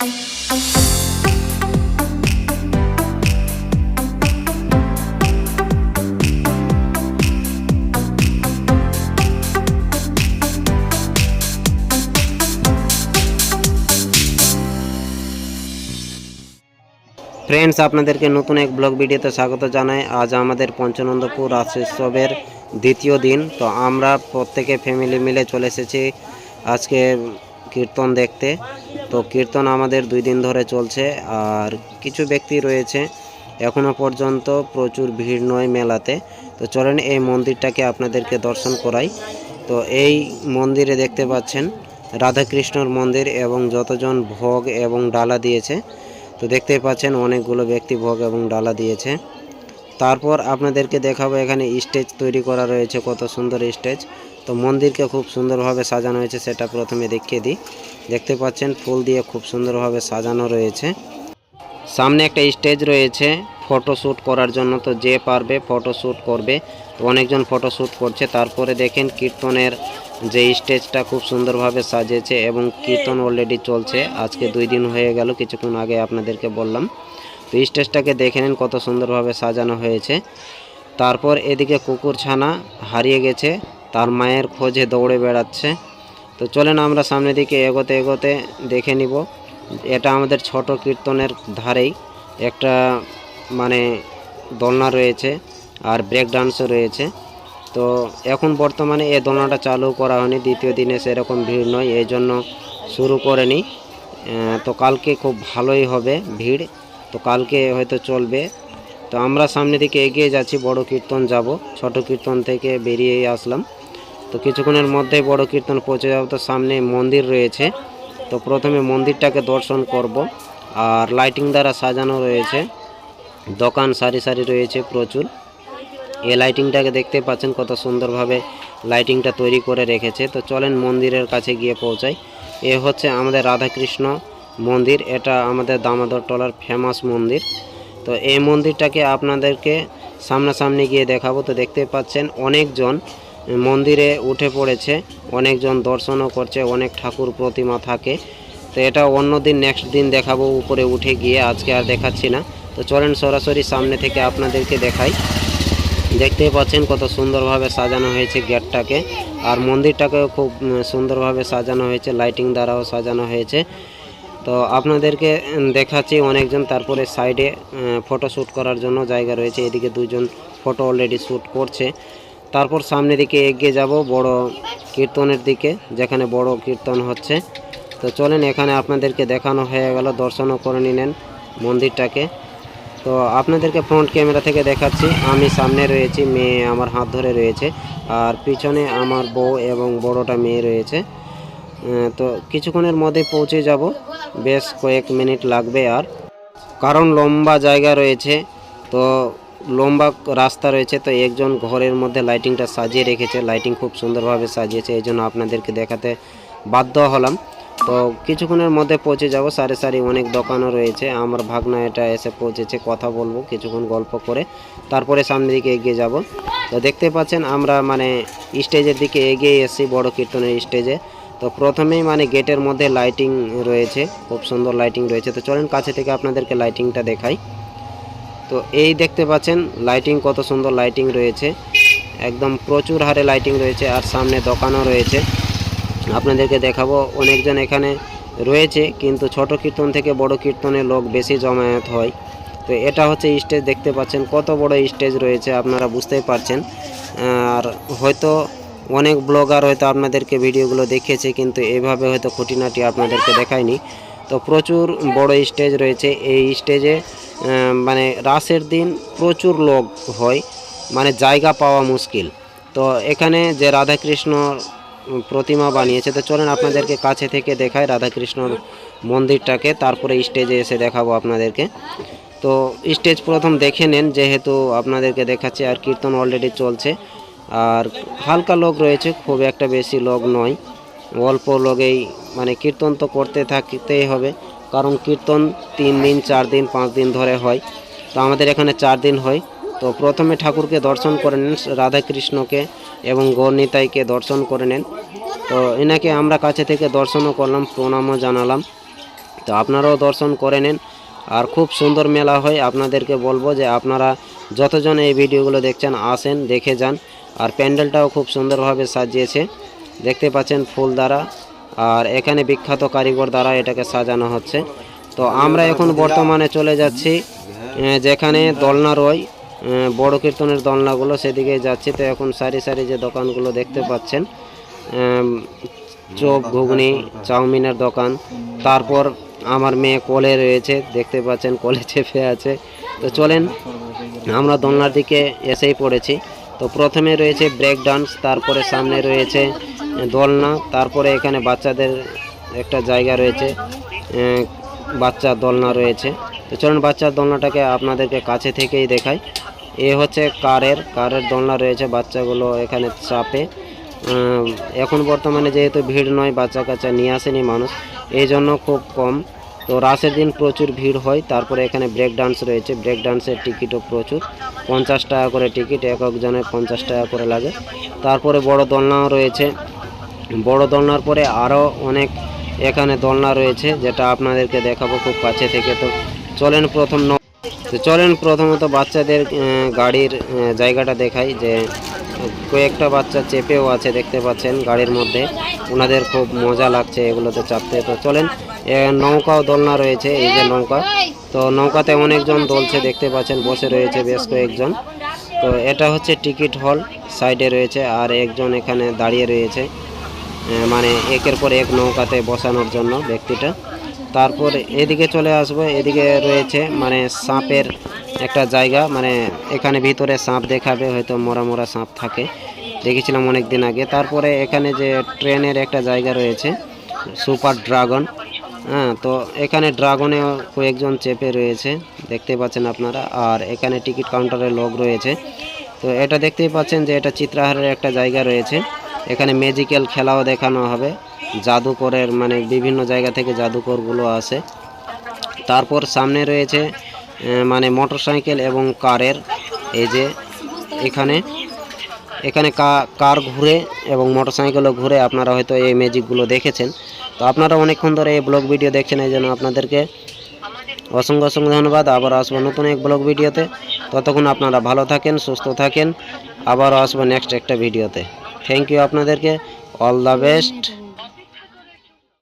Friends আপনাদেরকে নতুন এক ব্লগ ভিডিওতে স্বাগত জানাই। আজ আমাদের পঞ্চনন্দপুর রাস উৎসবের দ্বিতীয় দিন। তো আমরা প্রত্যেকে ফ্যামিলি মিলে চলে এসেছি আজকে কীর্তন দেখতে। তো কীর্তন আমাদের দুই দিন ধরে চলছে আর কিছু ব্যক্তি রয়েছে এখনও পর্যন্ত প্রচুর ভিড় নয় মেলাতে। তো চলেন এই মন্দিরটাকে আপনাদেরকে দর্শন করাই। তো এই মন্দিরে দেখতে পাচ্ছেন রাধাকৃষ্ণর মন্দির এবং যতজন ভোগ এবং ডালা দিয়েছে। তো দেখতেই পাচ্ছেন অনেকগুলো ব্যক্তি ভোগ এবং ডালা দিয়েছে। তারপর আপনাদেরকে দেখাবো এখানে স্টেজ তৈরি করা রয়েছে, কত সুন্দর স্টেজ। তো মন্দিরকে খুব সুন্দরভাবে সাজানো হয়েছে, সেটা প্রথমে দেখিয়ে দিই। দেখতে পাচ্ছেন, ফুল দিয়ে খুব সুন্দরভাবে সাজানো রয়েছে। সামনে একটা স্টেজ রয়েছে, ফটোশ্যুট করার জন্য। তো যে পারবে ফটোশ্যুট করবে। তো অনেকজন ফটোশ্যুট করছে। তারপরে দেখেন, কীর্তনের যে স্টেজটা খুব সুন্দরভাবে সাজিয়েছে এবং কীর্তন অলরেডি চলছে। আজকে দুই দিন হয়ে গেল, কিছুক্ষণ আগে আপনাদেরকে বললাম। তো স্টেজটাকে দেখে নিন, কত সুন্দরভাবে সাজানো হয়েছে। তারপর এদিকে কুকুর ছানা হারিয়ে গেছে। তার মায়ের খোঁজে দৌড়ে বেড়াচ্ছে। তো চলেন আমরা সামনের দিকে এগোতে এগোতে দেখে নিব। এটা আমাদের ছোট কীর্তনের ধারেই একটা মানে দোলনা রয়েছে আর ব্রেক ডান্সও রয়েছে। তো এখন বর্তমানে এই দোলনাটা চালু করা হয়নি, দ্বিতীয় দিনে সেরকম ভিড় নয়, এই জন্য শুরু করেনি তো কালকে খুব ভালোই হবে ভিড়। তো কালকে হয়তো চলবে। তো আমরা সামনে দিকে এগিয়ে যাচ্ছি, বড় কীর্তন যাব। ছোট কীর্তন থেকে বেরিয়ে আসলাম। তো কিছুক্ষণের মধ্যেই বড় কীর্তন পৌঁছে যাব। তো সামনে মন্দির রয়েছে। তো প্রথমে মন্দিরটাকে দর্শন করব। আর লাইটিং দ্বারা সাজানো রয়েছে। দোকান সারি সারি রয়েছে প্রচুর। এই লাইটিংটাকে দেখতে পাচ্ছেন কত সুন্দরভাবে লাইটিংটা তৈরি করে রেখেছে। তো চলেন মন্দিরের কাছে গিয়ে পৌঁছাই। এ হচ্ছে আমাদের রাধাকৃষ্ণ মন্দির। এটা আমাদের দামোদর টলার ফেমাস মন্দির। তো এই মন্দিরটাকে আপনাদেরকে সামনাসামনি গিয়ে দেখাবো। তো দেখতে পাচ্ছেন অনেকজন মন্দিরে উঠে পড়েছে, অনেকজন দর্শনও করছে, অনেক ঠাকুর প্রতিমা থাকে। তো এটা অন্য দিন নেক্সট দিন দেখাবো উপরে উঠে গিয়ে, আজকে আর দেখাচ্ছি না। তো চলেন সরাসরি সামনে থেকে আপনাদেরকে দেখাই। দেখতেই পাচ্ছেন কত সুন্দরভাবে সাজানো হয়েছে গেটটাকে। আর মন্দিরটাকেও খুব সুন্দরভাবে সাজানো হয়েছে লাইটিং দ্বারাও সাজানো হয়েছে। তো আপনাদেরকে দেখাচ্ছি অনেকজন তারপরে সাইডে ফটো শ্যুট করার জন্য জায়গা রয়েছে। এদিকে দুজন ফটো অলরেডি শ্যুট করছে। তারপর সামনে দিকে এগিয়ে যাব বড় কীর্তনের দিকে, যেখানে বড় কীর্তন হচ্ছে। তো চলেন, এখানে আপনাদেরকে দেখানো হয়ে গেল, দর্শনও করে নিলেন মন্দিরটাকে। তো আপনাদেরকে ফ্রন্ট ক্যামেরা থেকে দেখাচ্ছি, আমি সামনে রয়েছি, মেয়ে আমার হাত ধরে রয়েছে, আর পিছনে আমার বউ এবং বড়টা মেয়ে রয়েছে। তো কিছুক্ষণের মধ্যে পৌঁছে যাব। বেশ কয়েক মিনিট লাগবে আর। কারণ লম্বা জায়গা রয়েছে, তো লম্বা রাস্তা রয়েছে, তো একজন ঘরের মধ্যে লাইটিংটা সাজিয়ে রেখেছে। লাইটিং খুব সুন্দরভাবে সাজিয়েছে এই জন্য আপনাদেরকে দেখাতে বাধ্য হলাম। তো কিছুক্ষণের মধ্যে পৌঁছে যাব, সারি সারি অনেক দোকানও রয়েছে। আমার ভাগনা এটা এসে পৌঁছেছে, কথা বলব, কিছুক্ষণ গল্প করে তারপরে সামনের দিকে এগিয়ে যাব। তো দেখতে পাচ্ছেন, আমরা মানে স্টেজের দিকে এগিয়ে এসেছি, বড় কীর্তনের স্টেজে। তো প্রথমেই মানে গেটের মধ্যে লাইটিং রয়েছে, খুব সুন্দর লাইটিং রয়েছে। তো চলেন কাছে থেকে আপনাদেরকে লাইটিংটা দেখাই। তো এই দেখতে পাচ্ছেন লাইটিং কত সুন্দর লাইটিং রয়েছে। একদম প্রচুর হারে লাইটিং রয়েছে আর সামনে দোকানও রয়েছে। আপনাদেরকে দেখাবো, অনেকজন এখানে রয়েছে, কিন্তু ছোট কীর্তন থেকে বড় কীর্তনে লোক বেশি জমায়েত হয়। তো এটা হচ্ছে স্টেজ দেখতে পাচ্ছেন কত বড় স্টেজ রয়েছে, আপনারা বুঝতেই পারছেন। আর হয়তো অনেক ব্লগার হয়তো আপনাদেরকে ভিডিওগুলো দেখিয়েছে কিন্তু এভাবে হয়তো খুঁটিনাটি আপনাদেরকে দেখায়নি। তো প্রচুর বড় স্টেজ রয়েছে। এই স্টেজে মানে রাসের দিন প্রচুর লোক হয় মানে জায়গা পাওয়া মুশকিল। তো এখানে যে রাধাকৃষ্ণ প্রতিমা বানিয়েছে, তো চলেন আপনাদেরকে কাছে থেকে দেখায় রাধাকৃষ্ণর মন্দিরটাকে, তারপরে স্টেজে এসে দেখাবো আপনাদেরকে। তো স্টেজ প্রথম দেখে নেন, যেহেতু আপনাদেরকে দেখাচ্ছে আর কীর্তন অলরেডি চলছে। আর হালকা লোক রয়েছে, খুব একটা বেশি লোক নয়। অল্প লোকেই মানে কীর্তন তো করতে থাকতেই হবে, কারণ কীর্তন তিন দিন, চার দিন, পাঁচ দিন ধরে হয়। তো আমাদের এখানে চার দিন হয়। তো প্রথমে ঠাকুরকে দর্শন করে নেন, রাধাকৃষ্ণকে এবং গৌরনিতাইকে দর্শন করে নেন। তো এনাকে আমরা কাছে থেকে দর্শনও করলাম, প্রণামও জানালাম। তো আপনারাও দর্শন করে নেন। আর খুব সুন্দর মেলা হয়। আপনাদেরকে বলব যে আপনারা যতজন এই ভিডিওগুলো দেখছেন, আসেন, দেখে যান। আর প্যান্ডেলটাও খুব সুন্দরভাবে সাজিয়েছে। দেখতে পাচ্ছেন ফুল দ্বারা। আর এখানে বিখ্যাত কারিগর দ্বারা এটাকে সাজানো হচ্ছে। তো আমরা এখন বর্তমানে চলে যাচ্ছি যেখানে দোলনা রয় বড় কীর্তনের দোলনাগুলো সেদিকে যাচ্ছি। তো এখন সারি সারি যে দোকানগুলো দেখতে পাচ্ছেন চপ ঘুগনি, চাউমিনের দোকান। তারপর আমার মেয়ে কোলে রয়েছে, দেখতে পাচ্ছেন কোলে চেপে আছে। তো চলেন, আমরা দোলনার দিকে এসেই পড়েছি। তো প্রথমে রয়েছে ব্রেক ডান্স তারপরে সামনে রয়েছে দোলনা, তারপরে এখানে বাচ্চাদের একটা জায়গা রয়েছে বাচ্চা দোলনা রয়েছে। তো চলুন বাচ্চার দোলনাটাকে আপনাদেরকে কাছে থেকেই দেখাই। এ হচ্ছে কারের কারের দোলনা রয়েছে বাচ্চাগুলো এখানে চাপে। এখন বর্তমানে যেহেতু ভিড় নয় বাচ্চা কাচ্চা নিয়ে আসেনি মানুষ এই জন্য খুব কম। তো রাসের দিন প্রচুর ভিড় হয়, তারপরে এখানে ব্রেক ডান্স রয়েছে। ব্রেক ডান্সের টিকিটও প্রচুর। পঞ্চাশ টাকা করে টিকিট এক একজনের পঞ্চাশ টাকা করে লাগে। তারপরে বড় দোলনাও রয়েছে। বড় দোলনার পরে আরও অনেক এখানে দোলনা রয়েছে, যেটা আপনাদেরকে দেখাবো খুব কাছে থেকে। তো চলেন প্রথম তো চলেন প্রথমত বাচ্চাদের গাড়ির জায়গাটা দেখাই যে কয়েকটা বাচ্চা চেপেও আছে, দেখতে পাচ্ছেন গাড়ির মধ্যে। ওনাদের খুব মজা লাগছে এগুলোতে চাপতে। তো চলেন নৌকাও দোলনা রয়েছে, এই যে নৌকা। তো নৌকাতে অনেকজন দোলছে, দেখতে পাচ্ছেন, বসে রয়েছে বেশ কয়েকজন। তো এটা হচ্ছে টিকিট হল, সাইডে রয়েছে, আর একজন এখানে দাঁড়িয়ে রয়েছে। মানে একের পর এক নৌকাতে বসানোর জন্য ব্যক্তিটা। তারপর এদিকে চলে আসব, এদিকে রয়েছে মানে সাপের একটা জায়গা মানে এখানে ভিতরে সাপ দেখাবে, হয়তো মোরা মোরা সাপ থাকে। দেখেছিলাম অনেক দিন আগে। তারপরে এখানে যে ট্রেনের একটা জায়গা রয়েছে, সুপার ড্রাগন। হ্যাঁ তো এখানে ড্রাগনে কয়েকজন চেপে রয়েছে, দেখতে পাচ্ছেন আপনারা, আর এখানে টিকিট কাউন্টারের লোক রয়েছে। তো এটা দেখতেই পাচ্ছেন যে এটা চিত্রাহারের একটা জায়গা রয়েছে, এখানে ম্যাজিক্যাল খেলাও দেখানো হবে, জাদুকরের মানে বিভিন্ন জায়গা থেকে জাদুকরগুলো আসে। তারপর সামনে রয়েছে মানে মোটরসাইকেল এবং কারের, এই যে এখানে এখানে কার ঘুরে এবং মোটরসাইকেলও ঘুরে আপনারা হয়তো এই ম্যাজিকগুলো দেখেছেন। তো আপনারা অনেকক্ষণ ধরে এই ব্লগ ভিডিও দেখছেন, এই জন্য আপনাদেরকে অসংখ্য অসংখ্য ধন্যবাদ। আবার আসব নতুন এক ব্লগ ভিডিওতে। ততক্ষণ আপনারা ভালো থাকেন, সুস্থ থাকেন। আবারও আসব নেক্সট একটা ভিডিওতে। থ্যাংক ইউ আপনাদেরকে। All the best